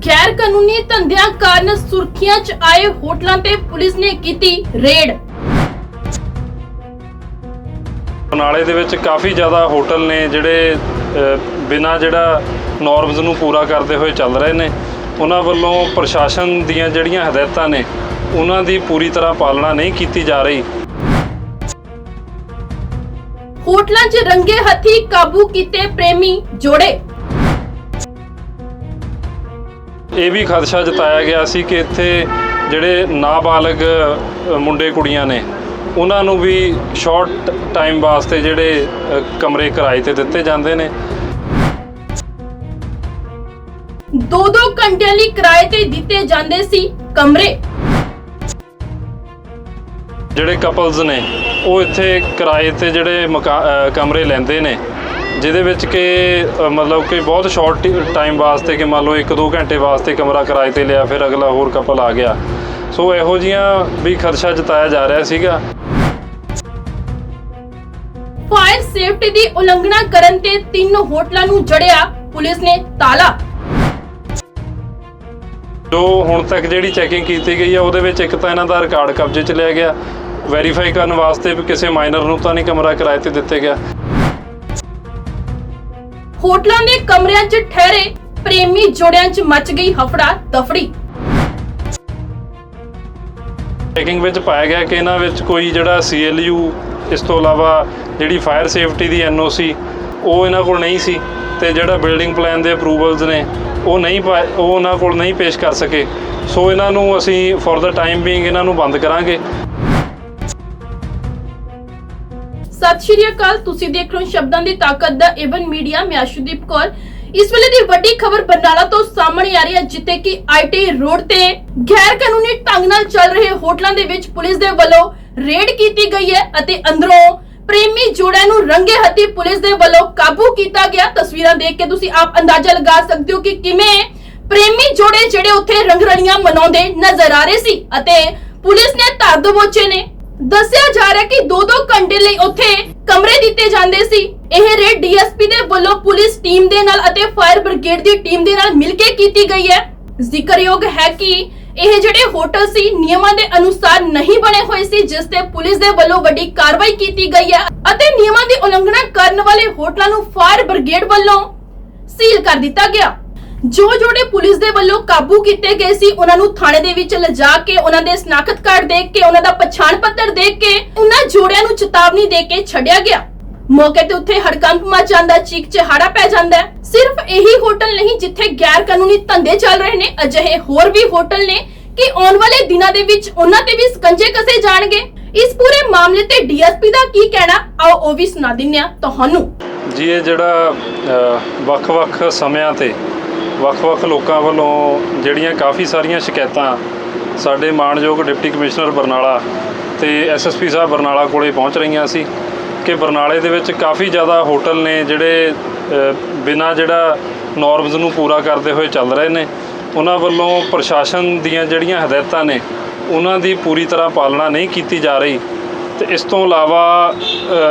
ਗੈਰ ਕਾਨੂੰਨੀ ਧੰਦਿਆਂ ਕਾਰਨ ਸੁਰਖੀਆਂ 'ਚ ਆਏ ਹੋਟਲਾਂ ਤੇ ਪੁਲਿਸ ਨੇ ਕੀਤੀ ਰੇਡ। ਬਰਨਾਲੇ ਦੇ ਵਿੱਚ ਕਾਫੀ ਜ਼ਿਆਦਾ ਹੋਟਲ ਨੇ ਜਿਹੜੇ ਬਿਨਾਂ ਜਿਹੜਾ ਨਾਰਮਸ ਨੂੰ ਪੂਰਾ ਕਰਦੇ ਹੋਏ ਚੱਲ ਰਹੇ ਨੇ। ਉਹਨਾਂ ਵੱਲੋਂ ਪ੍ਰਸ਼ਾਸਨ ਦੀਆਂ ਜਿਹੜੀਆਂ ਹਦਾਇਤਾਂ ਨੇ ਉਹਨਾਂ ਦੀ ਪੂਰੀ ਤਰ੍ਹਾਂ ਪਾਲਣਾ ਨਹੀਂ ਕੀਤੀ ਜਾ ਰਹੀ। ਹੋਟਲਾਂ 'ਚ ਰੰਗੇ ਹੱਥੀ ਕਾਬੂ ਕੀਤੇ ਪ੍ਰੇਮੀ ਜੋੜੇ। ਇਹ ਵੀ ਖਦਸ਼ਾ ਜਤਾਇਆ ਗਿਆ ਸੀ ਕਿ ਇੱਥੇ ਜਿਹੜੇ ਨਾਬਾਲਗ ਮੁੰਡੇ ਕੁੜੀਆਂ ਨੇ ਉਹਨਾਂ ਨੂੰ ਵੀ ਸ਼ਾਰਟ ਟਾਈਮ ਵਾਸਤੇ ਜਿਹੜੇ ਕਮਰੇ ਕਿਰਾਏ ਤੇ ਦਿੱਤੇ ਜਾਂਦੇ ਨੇ। ਦੋ ਦੋ ਘੰਟਿਆਂ ਲਈ ਕਿਰਾਏ ਤੇ ਦਿੱਤੇ ਜਾਂਦੇ ਸੀ ਕਮਰੇ। ਜਿਹੜੇ ਕਪਲਸ ਨੇ ਉਹ ਇੱਥੇ ਕਿਰਾਏ ਤੇ ਜਿਹੜੇ ਕਮਰੇ ਲੈਂਦੇ ਨੇ ਜਿਹਦੇ ਵਿੱਚ ਕਿ ਮਤਲਬ ਕਿ ਬਹੁਤ ਸ਼ਾਰਟ ਟਾਈਮ ਵਾਸਤੇ ਕਿ ਮੰਨ ਲਓ 1-2 ਘੰਟੇ ਵਾਸਤੇ ਕਮਰਾ ਕਿਰਾਏ ਤੇ ਲਿਆ ਫਿਰ ਅਗਲਾ ਹੋਰ ਕਪਲ ਆ ਗਿਆ। ਸੋ ਇਹੋ ਜੀਆਂ ਵੀ ਖਦਸ਼ਾ ਜਤਾਇਆ ਜਾ ਰਿਹਾ ਸੀਗਾ। ਫਾਇਰ ਸੇਫਟੀ ਦੀ ਉਲੰਘਣਾ ਕਰਨ ਤੇ ਤਿੰਨ ਹੋਟਲਾਂ ਨੂੰ ਜੜਿਆ ਪੁਲਿਸ ਨੇ ਤਾਲਾ। ਜੋ ਹੁਣ ਤੱਕ ਜਿਹੜੀ ਚੈਕਿੰਗ ਕੀਤੀ ਗਈ ਹੈ ਉਹਦੇ ਵਿੱਚ ਇੱਕ ਤਾਂ ਇਹਨਾਂ ਦਾ ਰਿਕਾਰਡ ਕਬਜ਼ੇ 'ਚ ਲਿਆ ਗਿਆ। ਵੈਰੀਫਾਈ ਕਰਨ ਵਾਸਤੇ ਵੀ ਕਿਸੇ ਮਾਈਨਰ ਨੂੰ ਤਾਂ ਨਹੀਂ ਕਮਰਾ ਕਿਰਾਏ ਤੇ ਦਿੱਤੇ ਗਿਆ। ਹੋਟਲਾਂ ਦੇ ਕਮਰਿਆਂ 'ਚ ਠਹਿਰੇ ਪ੍ਰੇਮੀ ਜੋੜਿਆਂ 'ਚ ਮਚ ਗਈ ਹਫੜਾ ਦਫੜੀ। ਚੈਕਿੰਗ ਵਿੱਚ ਪਾਇਆ ਗਿਆ ਕਿ ਇਹਨਾਂ ਵਿੱਚ ਕੋਈ ਜਿਹੜਾ ਸੀਐਲਯੂ ਇਸ ਤੋਂ ਇਲਾਵਾ ਜਿਹੜੀ ਫਾਇਰ ਸੇਫਟੀ ਦੀ ਐਨਓਸੀ ਉਹ ਇਹਨਾਂ ਕੋਲ ਨਹੀਂ ਸੀ ਤੇ ਜਿਹੜਾ ਬਿਲਡਿੰਗ ਪਲਾਨ ਦੇ ਅਪਰੂਵਲਸ ਨੇ, ਉਹ ਨਹੀਂ ਉਹ ਉਹਨਾਂ ਕੋਲ ਨਹੀਂ ਪੇਸ਼ ਕਰ ਸਕੇ। ਸੋ ਇਹਨਾਂ ਨੂੰ ਅਸੀਂ ਫॉर ਦਾ ਟਾਈਮ ਬੀਇੰਗ ਇਹਨਾਂ ਨੂੰ ਬੰਦ ਕਰਾਂਗੇ। ਸਤਿ ਸ਼੍ਰੀ ਅਕਾਲ, ਤੁਸੀਂ ਦੇਖ ਰਹੇ ਹੋ ਸ਼ਬਦਾਂ ਦੀ ਤਾਕਤ ਦਾ ਏਵਨ ਮੀਡੀਆ ਮੈਂ ਅਸ਼ੂਦੀਪ ਕੌਰ। ਇਸ ਵੇਲੇ ਦੀ ਵੱਡੀ ਖਬਰ ਬਰਨਾਲਾ ਤੋਂ ਸਾਹਮਣੇ ਆ ਰਹੀ ਹੈ, ਜਿੱਥੇ ਕਿ ਆਈਟੀ ਰੋਡ ਤੇ ਗੈਰ ਕਾਨੂੰਨੀ ਢੰਗ ਨਾਲ ਚੱਲ ਰਹੇ ਹੋਟਲਾਂ ਦੇ ਵਿੱਚ ਪੁਲਿਸ ਦੇ ਵੱਲੋਂ ਰੇਡ ਕੀਤੀ ਗਈ ਹੈ ਅਤੇ ਅੰਦਰੋਂ ਪ੍ਰੇਮੀ ਜੋੜਿਆਂ ਨੂੰ ਰੰਗੇ ਹੱਥੀ ਪੁਲਿਸ ਦੇ ਵੱਲੋਂ ਕਾਬੂ ਕੀਤਾ ਗਿਆ। ਤਸਵੀਰਾਂ ਦੇਖ ਕੇ ਤੁਸੀਂ ਆਪ ਅੰਦਾਜ਼ਾ ਲਗਾ ਸਕਦੇ ਹੋ ਕਿ ਕਿਵੇਂ ਪ੍ਰੇਮੀ ਜੋੜੇ ਜਿਹੜੇ ਉੱਥੇ ਰੰਗਰਲੀਆਂ ਮਨਾਉਂਦੇ ਨਜ਼ਰ ਆ ਰਹੇ ਸੀ ਅਤੇ ਪੁਲਿਸ ਨੇ ਧਰ ਦਬੋਚੇ ਨੇ। ਦੱਸਿਆ ਜਾ ਰਿਹਾ ਕਿ 2-2 ਘੰਟੇ ਲਈ ਉੱਥੇ ਕਮਰੇ ਦਿੱਤੇ ਜਾਂਦੇ ਸੀ। ਇਹ ਰੇਡ ਡੀਐਸਪੀ ਦੇ ਵੱਲੋਂ ਪੁਲਿਸ ਟੀਮ ਦੇ ਨਾਲ ਅਤੇ ਫਾਇਰ ਬ੍ਰਿਗੇਡ ਦੀ ਟੀਮ ਦੇ ਨਾਲ ਮਿਲ ਕੇ ਕੀਤੀ ਗਈ ਹੈ। ਜ਼ਿਕਰਯੋਗ ਹੈ ਕਿ ਇਹ ਜਿਹੜੇ ਹੋਟਲ ਸੀ, ਨਿਯਮਾਂ ਦੇ ਅਨੁਸਾਰ ਨਹੀਂ ਬਣੇ ਹੋਏ ਸੀ, ਜਿਸ ਤੇ ਪੁਲਿਸ ਦੇ ਵੱਲੋਂ ਵੱਡੀ ਕਾਰਵਾਈ ਕੀਤੀ ਗਈ ਹੈ ਅਤੇ ਨਿਯਮਾਂ ਦੀ ਉਲੰਘਣਾ ਕਰਨ ਵਾਲੇ ਹੋਟਲਾਂ ਨੂੰ ਫਾਇਰ ਬ੍ਰਿਗੇਡ ਵੱਲੋਂ ਸੀਲ ਕਰ ਦਿੱਤਾ ਗਿਆ। ਜੋ ਜੋੜੇ ਪੁਲਿਸ ਦੇ ਵੱਲੋਂ ਕਾਬੂ ਕੀਤੇ ਗਏ ਸੀ ਉਹਨਾਂ ਨੂੰ ਥਾਣੇ ਦੇ ਵਿੱਚ ਲਿਜਾ ਕੇ ਉਹਨਾਂ ਦੇ ਸਨਾਖਤ ਕਾਰਡ ਦੇਖ ਕੇ ਉਹਨਾਂ ਦਾ ਪਛਾਣ ਪੱਤਰ ਦੇਖ ਕੇ ਉਹਨਾਂ ਜੋੜਿਆਂ ਨੂੰ ਚੇਤਾਵਨੀ ਦੇ ਕੇ ਛੱਡਿਆ ਗਿਆ। ਮੌਕੇ ਤੇ ਉੱਥੇ ਹੜਕੰਪ ਮਚ ਜਾਂਦਾ ਚੀਕ ਚਿਹਾੜਾ ਪੈ ਜਾਂਦਾ ਹੈ। ਸਿਰਫ ਇਹੀ ਹੋਟਲ ਨਹੀਂ ਜਿੱਥੇ ਗੈਰ ਕਾਨੂੰਨੀ ਧੰਦੇ ਚੱਲ ਰਹੇ ਨੇ ਅਜਿਹੇ ਹੋਰ ਵੀ ਹੋਟਲ ਨੇ ਕਿ ਆਉਣ ਵਾਲੇ ਦਿਨਾਂ ਦੇ ਵਿੱਚ ਉਹਨਾਂ ਤੇ ਵੀ ਸਕੰਜੇ ਕਸੇ ਜਾਣਗੇ। ਇਸ ਪੂਰੇ ਮਾਮਲੇ ਤੇ ਡੀਐਸਪੀ ਦਾ ਕੀ ਕਹਿਣਾ ਆਓ ਉਹ ਵੀ ਸੁਣਾ ਦਿੰਨੇ ਆ ਤੁਹਾਨੂੰ। ਜੀ ਇਹ ਜਿਹੜਾ ਅ, ਵੱਖ-ਵੱਖ ਸਮਿਆਂ ਤੇ ਵੱਖ-ਵੱਖ ਲੋਕਾਂ ਵੱਲੋਂ ਜਿਹੜੀਆਂ ਕਾਫੀ ਸਾਰੀਆਂ ਸ਼ਿਕਾਇਤਾਂ ਸਾਡੇ ਮਾਣਯੋਗ ਡਿਪਟੀ ਕਮਿਸ਼ਨਰ ਬਰਨਾਲਾ ਤੇ ਐਸਐਸਪੀ ਸਾਹਿਬ ਬਰਨਾਲਾ ਕੋਲੇ ਪਹੁੰਚ ਰਹੀਆਂ ਸੀ ਕਿ ਬਰਨਾਲੇ ਦੇ ਵਿੱਚ ਕਾਫੀ ਜ਼ਿਆਦਾ ਹੋਟਲ ਨੇ ਜਿਹੜੇ ਬਿਨਾਂ ਜਿਹੜਾ ਨਾਰਮਸ ਨੂੰ ਪੂਰਾ ਕਰਦੇ ਹੋਏ ਚੱਲ ਰਹੇ ਨੇ। ਉਹਨਾਂ ਵੱਲੋਂ ਪ੍ਰਸ਼ਾਸਨ ਦੀਆਂ ਜਿਹੜੀਆਂ ਹਦਾਇਤਾਂ ਨੇ, ਉਹਨਾਂ ਦੀ ਪੂਰੀ ਤਰ੍ਹਾਂ ਪਾਲਣਾ ਨਹੀਂ ਕੀਤੀ ਜਾ ਰਹੀ। ਤੇ ਇਸ ਤੋਂ ਇਲਾਵਾ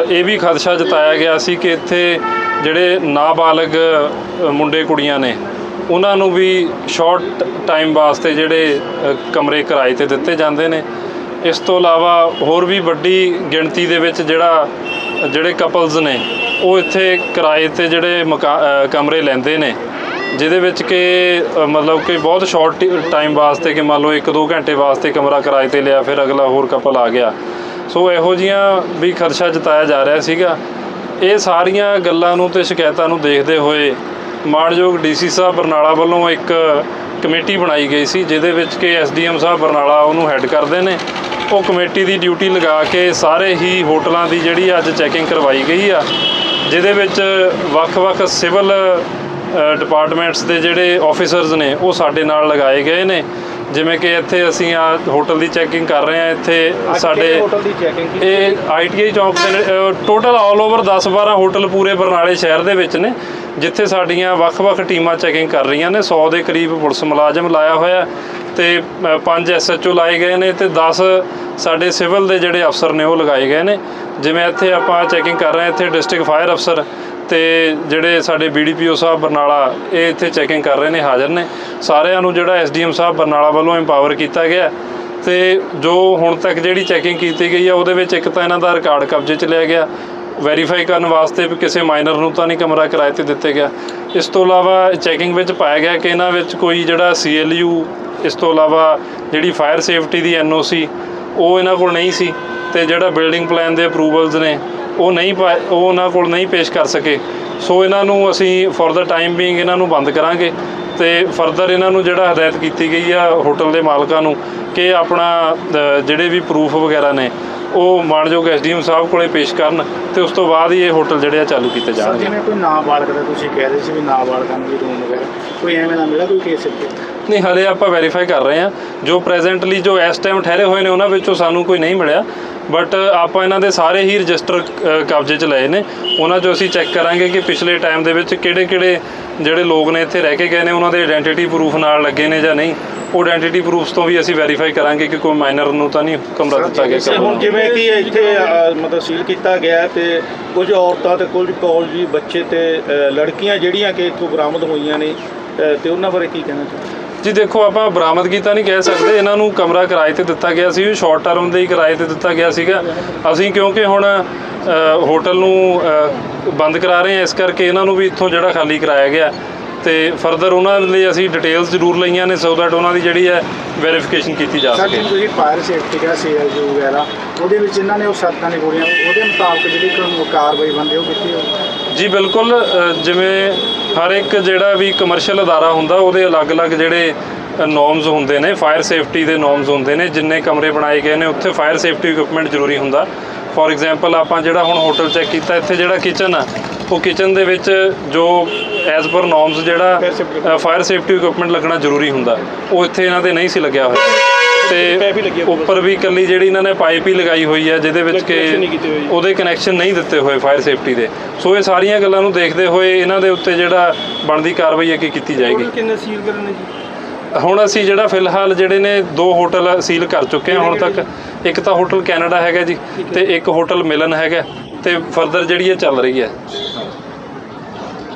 ਇਹ ਵੀ ਖਦਸ਼ਾ ਜਤਾਇਆ ਗਿਆ ਸੀ ਕਿ ਇੱਥੇ ਜਿਹੜੇ ਨਾਬਾਲਗ ਮੁੰਡੇ ਕੁੜੀਆਂ ਨੇ ਉਹਨਾਂ ਨੂੰ ਵੀ ਸ਼ਾਰਟ ਟਾਈਮ ਵਾਸਤੇ ਜਿਹੜੇ ਕਮਰੇ ਕਿਰਾਏ ਤੇ ਦਿੱਤੇ ਜਾਂਦੇ ਨੇ। ਇਸ ਤੋਂ ਇਲਾਵਾ ਹੋਰ ਵੀ ਵੱਡੀ ਗਿਣਤੀ ਦੇ ਵਿੱਚ ਜਿਹੜਾ, ਜਿਹੜੇ ਕਪਲਸ ਨੇ, ਉਹ ਇੱਥੇ ਕਿਰਾਏ ਤੇ ਜਿਹੜੇ ਮਕਾ- ਕਮਰੇ ਲੈਂਦੇ ਨੇ, ਜਿਹਦੇ ਵਿੱਚ ਕਿ ਮਤਲਬ ਕਿ ਬਹੁਤ ਸ਼ਾਰਟ ਟਾਈਮ ਵਾਸਤੇ ਕਿ ਮੰਨ ਲਓ 1-2 ਘੰਟੇ ਵਾਸਤੇ ਕਮਰਾ ਕਿਰਾਏ ਤੇ ਲਿਆ, ਫਿਰ ਅਗਲਾ ਹੋਰ ਕਪਲ ਆ ਗਿਆ। ਸੋ ਇਹੋ ਜੀਆਂ ਵੀ ਖਰਚਾ ਜਤਾਇਆ ਜਾ ਰਿਹਾ ਸੀਗਾ। ਇਹ ਸਾਰੀਆਂ ਗੱਲਾਂ ਨੂੰ ਤੇ ਸ਼ਿਕਾਇਤਾਂ ਨੂੰ ਦੇਖਦੇ ਹੋਏ ਮਾਣਯੋਗ ਡੀਸੀ ਸਾਹਿਬ ਬਰਨਾਲਾ ਵੱਲੋਂ ਇੱਕ ਕਮੇਟੀ ਬਣਾਈ ਗਈ ਸੀ, ਜਿਹਦੇ ਵਿੱਚ ਕਿ ਐਸਡੀਐਮ ਸਾਹਿਬ ਬਰਨਾਲਾ ਉਹਨੂੰ ਹੈੱਡ ਕਰਦੇ ਨੇ। ਉਹ ਕਮੇਟੀ ਦੀ ਡਿਊਟੀ ਲਗਾ ਕੇ ਸਾਰੇ ਹੀ ਹੋਟਲਾਂ ਦੀ ਜਿਹੜੀ ਅੱਜ ਚੈਕਿੰਗ ਕਰਵਾਈ ਗਈ ਆ, ਜਿਹਦੇ ਵਿੱਚ ਵੱਖ-ਵੱਖ ਸਿਵਲ ਡਿਪਾਰਟਮੈਂਟਸ ਦੇ ਜਿਹੜੇ ਆਫੀਸਰਸ ਨੇ, ਉਹ ਸਾਡੇ ਨਾਲ ਲਗਾਏ ਗਏ ਨੇ। ਜਿਵੇਂ ਕਿ ਇੱਥੇ ਅਸੀਂ ਆ ਹੋਟਲ ਦੀ ਚੈਕਿੰਗ ਕਰ ਰਹੇ ਆ ਇੱਥੇ ਸਾਡੇ ਹੋਟਲ ਦੀ ਚੈਕਿੰਗ ਇਹ ਆਈਟੀਆਈ ਚੌਂਕ ਦੇ ਟੋਟਲ ਆਲ ਓਵਰ 10-12 ਹੋਟਲ ਪੂਰੇ ਬਰਨਾਲੇ ਸ਼ਹਿਰ ਦੇ ਵਿੱਚ ਨੇ ਜਿੱਥੇ ਸਾਡੀਆਂ ਵੱਖ-ਵੱਖ ਟੀਮਾਂ ਚੈਕਿੰਗ ਕਰ ਰਹੀਆਂ ਨੇ 100 ਦੇ ਕਰੀਬ ਪੁਲਿਸ ਮੁਲਾਜ਼ਮ ਲਾਇਆ ਹੋਇਆ ਤੇ 5 ਐਸਐਚਓ ਲਾਏ ਗਏ ਨੇ ਤੇ 10 ਸਾਡੇ ਸਿਵਲ ਦੇ ਜਿਹੜੇ ਅਫਸਰ ਨੇ ਉਹ ਲਗਾਏ ਗਏ ਨੇ। ਜਿਵੇਂ ਇੱਥੇ ਆਪਾਂ ਚੈਕਿੰਗ ਕਰ ਰਹੇ ਹਾਂ ਇੱਥੇ ਡਿਸਟ੍ਰਿਕਟ ਫਾਇਰ ਅਫਸਰ ਤੇ ਜਿਹੜੇ ਸਾਡੇ ਬੀਡੀਪੀਓ ਸਾਹਿਬ ਬਰਨਾਲਾ, ਇਹ ਇੱਥੇ ਚੈਕਿੰਗ ਕਰ ਰਹੇ ਨੇ, ਹਾਜ਼ਰ ਨੇ। ਸਾਰਿਆਂ ਨੂੰ ਜਿਹੜਾ ਐਸਡੀਐਮ ਸਾਹਿਬ ਬਰਨਾਲਾ ਵੱਲੋਂ ਐਮਪਾਵਰ ਕੀਤਾ ਗਿਆ। ਤੇ ਜੋ ਹੁਣ ਤੱਕ ਜਿਹੜੀ ਚੈਕਿੰਗ ਕੀਤੀ ਗਈ ਆ, ਉਹਦੇ ਵਿੱਚ ਇੱਕ ਤਾਂ ਇਹਨਾਂ ਦਾ ਰਿਕਾਰਡ ਕਬਜ਼ੇ 'ਚ ਲਿਆ ਗਿਆ। ਵੈਰੀਫਾਈ ਕਰਨ ਵਾਸਤੇ ਵੀ ਕਿਸੇ ਮਾਈਨਰ ਨੂੰ ਤਾਂ ਨਹੀਂ ਕਮਰਾ ਕਿਰਾਏ ਤੇ ਦਿੱਤੇ ਗਿਆ। ਇਸ ਤੋਂ ਇਲਾਵਾ ਚੈਕਿੰਗ ਵਿੱਚ ਪਾਇਆ ਗਿਆ ਕਿ ਇਹਨਾਂ ਵਿੱਚ ਕੋਈ ਜਿਹੜਾ ਸੀਐਲਯੂ ਇਸ ਤੋਂ ਇਲਾਵਾ ਜਿਹੜੀ ਫਾਇਰ ਸੇਫਟੀ ਦੀ ਐਨਓਸੀ ਉਹ ਇਹਨਾਂ ਕੋਲ ਨਹੀਂ ਸੀ। ਤੇ ਜਿਹੜਾ ਬਿਲਡਿੰਗ ਪਲਾਨ ਦੇ ਅਪਰੂਵਲਸ ਨੇ ਉਹ ਨਹੀਂ ਪਾ- ਉਹ ਉਹਨਾਂ ਕੋਲ ਨਹੀਂ ਪੇਸ਼ ਕਰ ਸਕੇ। ਸੋ ਇਹਨਾਂ ਨੂੰ ਅਸੀਂ ਫॉर ਦਾ ਟਾਈਮ ਬੀਇੰਗ ਇਹਨਾਂ ਨੂੰ ਬੰਦ ਕਰਾਂਗੇ ਤੇ ਫਰਦਰ ਇਹਨਾਂ ਨੂੰ ਜਿਹੜਾ ਹਦਾਇਤ ਕੀਤੀ ਗਈ ਆ ਹੋਟਲ ਦੇ ਮਾਲਕਾਂ ਨੂੰ ਕਿ ਆਪਣਾ ਅ, ਜਿਹੜੇ ਵੀ ਪ੍ਰੂਫ ਵਗੈਰਾ ਨੇ ਉਹ ਮਾਨਯੋਗ ਐਸਡੀਐਮ ਸਾਹਿਬ ਕੋਲੇ ਪੇਸ਼ ਕਰਨ ਤੇ ਉਸ ਤੋਂ ਬਾਅਦ ਹੀ ਇਹ ਹੋਟਲ ਜਿਹੜੇ ਆ ਚਾਲੂ ਕੀਤੇ ਸਰ ਜਾਣਗੇ ਜਿਵੇਂ ਕੋਈ ਨਾਬਾਲਗ ਦਾ ਤੁਸੀਂ ਕਹਿ ਰਹੇ ਸੀ ਵੀ ਨਾਬਾਲਗਾਂ ਨੂੰ ਵੀ ਰੂਮ ਵਗੈਰਾ ਕੋਈ ਐਵੇਂ ਦਾ ਮਿਲਿਆ ਕੋਈ ਕੇਸ ਇੱਥੇ? ਨਹੀਂ ਹਲੇ ਆਪਾਂ ਵੈਰੀਫਾਈ ਕਰ ਰਹੇ ਹਾਂ। ਜੋ ਪ੍ਰੈਜ਼ੈਂਟਲੀ ਜੋ ਇਸ ਟਾਈਮ ਠਹਿਰੇ ਹੋਏ ਨੇ ਉਹਨਾਂ ਵਿੱਚੋਂ ਸਾਨੂੰ ਕੋਈ ਨਹੀਂ ਮਿਲਿਆ। ਬਟ ਆਪਾਂ ਇਹਨਾਂ ਦੇ ਸਾਰੇ ਹੀ ਰਜਿਸਟਰ ਕਬਜ਼ੇ 'ਚ ਲਏ ਨੇ। ਉਹਨਾਂ 'ਚੋਂ ਅਸੀਂ ਚੈੱਕ ਕਰਾਂਗੇ ਕਿ ਪਿਛਲੇ ਟਾਈਮ ਦੇ ਵਿੱਚ ਕਿਹੜੇ-ਕਿਹੜੇ ਜਿਹੜੇ ਲੋਕ ਨੇ ਇੱਥੇ ਰਹਿ ਕੇ ਗਏ ਨੇ ਉਹਨਾਂ ਦੇ ਆਇਡੈਂਟੀਟੀ ਪ੍ਰੂਫ ਨਾਲ ਲੱਗੇ ਨੇ ਜਾਂ ਨਹੀਂ। ਉਹ ਆਇਡੈਂਟੀਟੀ ਪ੍ਰੂਫਸ ਤੋਂ ਵੀ ਅਸੀਂ ਵੈਰੀਫਾਈ ਕਰਾਂਗੇ ਕਿ ਕੋਈ ਮਾਈਨਰ ਨੂੰ ਤਾਂ ਨਹੀਂ ਕਮਰਾ ਦਿੱਤਾ ਗਿਆ ਹੁਣ ਜਿਵੇਂ ਕਿ ਇੱਥੇ ਮਤਲਬ ਸੀਲ ਕੀਤਾ ਗਿਆ ਤੇ ਕੁਝ ਔਰਤਾਂ ਤੇ ਕੁਝ ਕਾਲਜੀ ਬੱਚੇ ਤੇ ਲੜਕੀਆਂ ਜਿਹੜੀਆਂ ਕਿ ਇੱਥੋਂ ਬਰਾਮਦ ਹੋਈਆਂ ਨੇ ਤੇ ਉਹਨਾਂ ਬਾਰੇ ਕੀ ਕਹਿਣਾ ਚਾਹੁੰਦੇ ਜੀ ਦੇਖੋ ਆਪਾਂ ਬਰਾਮਦਗੀ ਤਾਂ ਨਹੀਂ ਕਹਿ ਸਕਦੇ। ਇਹਨਾਂ ਨੂੰ ਕਮਰਾ ਕਿਰਾਏ ਤੇ ਦਿੱਤਾ ਗਿਆ ਸੀ ਸ਼ਾਰਟ ਟਰਮ ਦੇ ਹੀ ਕਿਰਾਏ ਤੇ ਦਿੱਤਾ ਗਿਆ ਸੀਗਾ। ਅਸੀਂ ਕਿਉਂਕਿ ਹੁਣ ਹੋਟਲ ਨੂੰ ਬੰਦ ਕਰਾ ਰਹੇ ਹਾਂ ਇਸ ਕਰਕੇ ਇਹਨਾਂ ਨੂੰ ਵੀ ਇੱਥੋਂ ਜਿਹੜਾ ਖਾਲੀ ਕਰਾਇਆ ਗਿਆ। ਤੇ ਫਰਦਰ ਉਹਨਾਂ ਲਈ ਅਸੀਂ ਡਿਟੇਲਸ ਜ਼ਰੂਰ ਲਈਆਂ ਨੇ ਸੋ ਦੈਟ ਉਹਨਾਂ ਦੀ ਜਿਹੜੀ ਹੈ ਵੈਰੀਫਿਕੇਸ਼ਨ ਕੀਤੀ ਜਾ ਸਰ ਸਕੇ। ਜਿਵੇਂ ਤੁਸੀਂ ਫਾਇਰ ਸੇਫਟੀ ਦਾ ਸੀਐਲਜੀ ਵਗੈਰਾ ਉਹਦੇ ਵਿੱਚ ਇਹਨਾਂ ਨੇ ਉਹ ਸੱਤਾਂ ਨੇ ਗੋਲੀਆਂ ਉਹਦੇ ਮੁਤਾਬਕ ਜਿਹੜੀ ਕਾਰਵਾਈ ਬੰਦੇ ਉਹ ਕੀਤੀ ਹੋਈ ਜੀ, ਬਿਲਕੁਲ ਜਿਵੇਂ ਹਰ ਇੱਕ ਜਿਹੜਾ ਵੀ ਕਮਰਸ਼ੀਅਲ ਅਦਾਰਾ ਹੁੰਦਾ, ਉਹਦੇ ਅਲੱਗ-ਅਲੱਗ ਜਿਹੜੇ ਨੋਰਮਸ ਹੁੰਦੇ ਨੇ ਫਾਇਰ ਸੇਫਟੀ ਦੇ ਨੋਰਮਸ ਹੁੰਦੇ ਨੇ, ਜਿੰਨੇ ਕਮਰੇ ਬਣਾਏ ਗਏ ਨੇ, ਉੱਥੇ ਫਾਇਰ ਸੇਫਟੀ ਇਕਵਿਪਮੈਂਟ ਜ਼ਰੂਰੀ ਹੁੰਦਾ। ਫੋਰ ਐਗਜ਼ਾਮਪਲ ਆਪਾਂ ਜਿਹੜਾ ਹੁਣ ਹੋਟਲ ਚੈੱਕ ਕੀਤਾ, ਇੱਥੇ ਜਿਹੜਾ ਕਿਚਨ ਆ, ਉਹ ਕਿਚਨ ਦੇ ਵਿੱਚ ਜੋ ਐਜ਼ ਪਰ ਨੋਰਮਸ ਜਿਹੜਾ ਫਾਇਰ ਸੇਫਟੀ ਇਕਵਿਪਮੈਂਟ ਲੱਗਣਾ ਜ਼ਰੂਰੀ ਹੁੰਦਾ, ਉਹ ਇੱਥੇ ਇਹਨਾਂ ਦੇ ਨਹੀਂ ਸੀ ਲੱਗਿਆ ਹੋਇਆ। ਤੇ ਉੱਪਰ ਵੀ ਇਕੱਲੀ ਜਿਹੜੀ ਇਹਨਾਂ ਨੇ ਪਾਈਪ ਹੀ ਲਗਾਈ ਹੋਈ ਹੈ ਜਿਹਦੇ ਵਿੱਚ ਕਿ। ਉਹਦੇ ਕਨੈਕਸ਼ਨ ਨਹੀਂ ਦਿੱਤੇ ਹੋਏ ਫਾਇਰ ਸੇਫਟੀ ਦੇ। ਸੋ ਇਹ ਸਾਰੀਆਂ ਗੱਲਾਂ ਨੂੰ ਦੇਖਦੇ ਹੋਏ ਇਹਨਾਂ ਦੇ ਉੱਤੇ ਜਿਹੜਾ ਬਣਦੀ ਕਾਰਵਾਈ ਅੱਗੇ ਕੀਤੀ ਜਾਏਗੀ। ਕਿੰਨੇ ਸੀਲ ਕਰਨੇ ਜੀ? ਹੁਣ ਅਸੀਂ ਜਿਹੜਾ ਫਿਲਹਾਲ ਜਿਹੜੇ ਨੇ ਦੋ ਹੋਟਲ ਸੀਲ ਕਰ ਚੁੱਕੇ ਹਾਂ ਹੁਣ ਤੱਕ ਇੱਕ ਤਾਂ ਹੋਟਲ ਕੈਨੇਡਾ ਹੈਗਾ ਜੀ ਤੇ ਇੱਕ ਹੋਟਲ ਮਿਲਨ ਹੈਗਾ ਤੇ ਫਰਦਰ ਜਿਹੜੀ ਇਹ ਚੱਲ ਰਹੀ ਹੈ।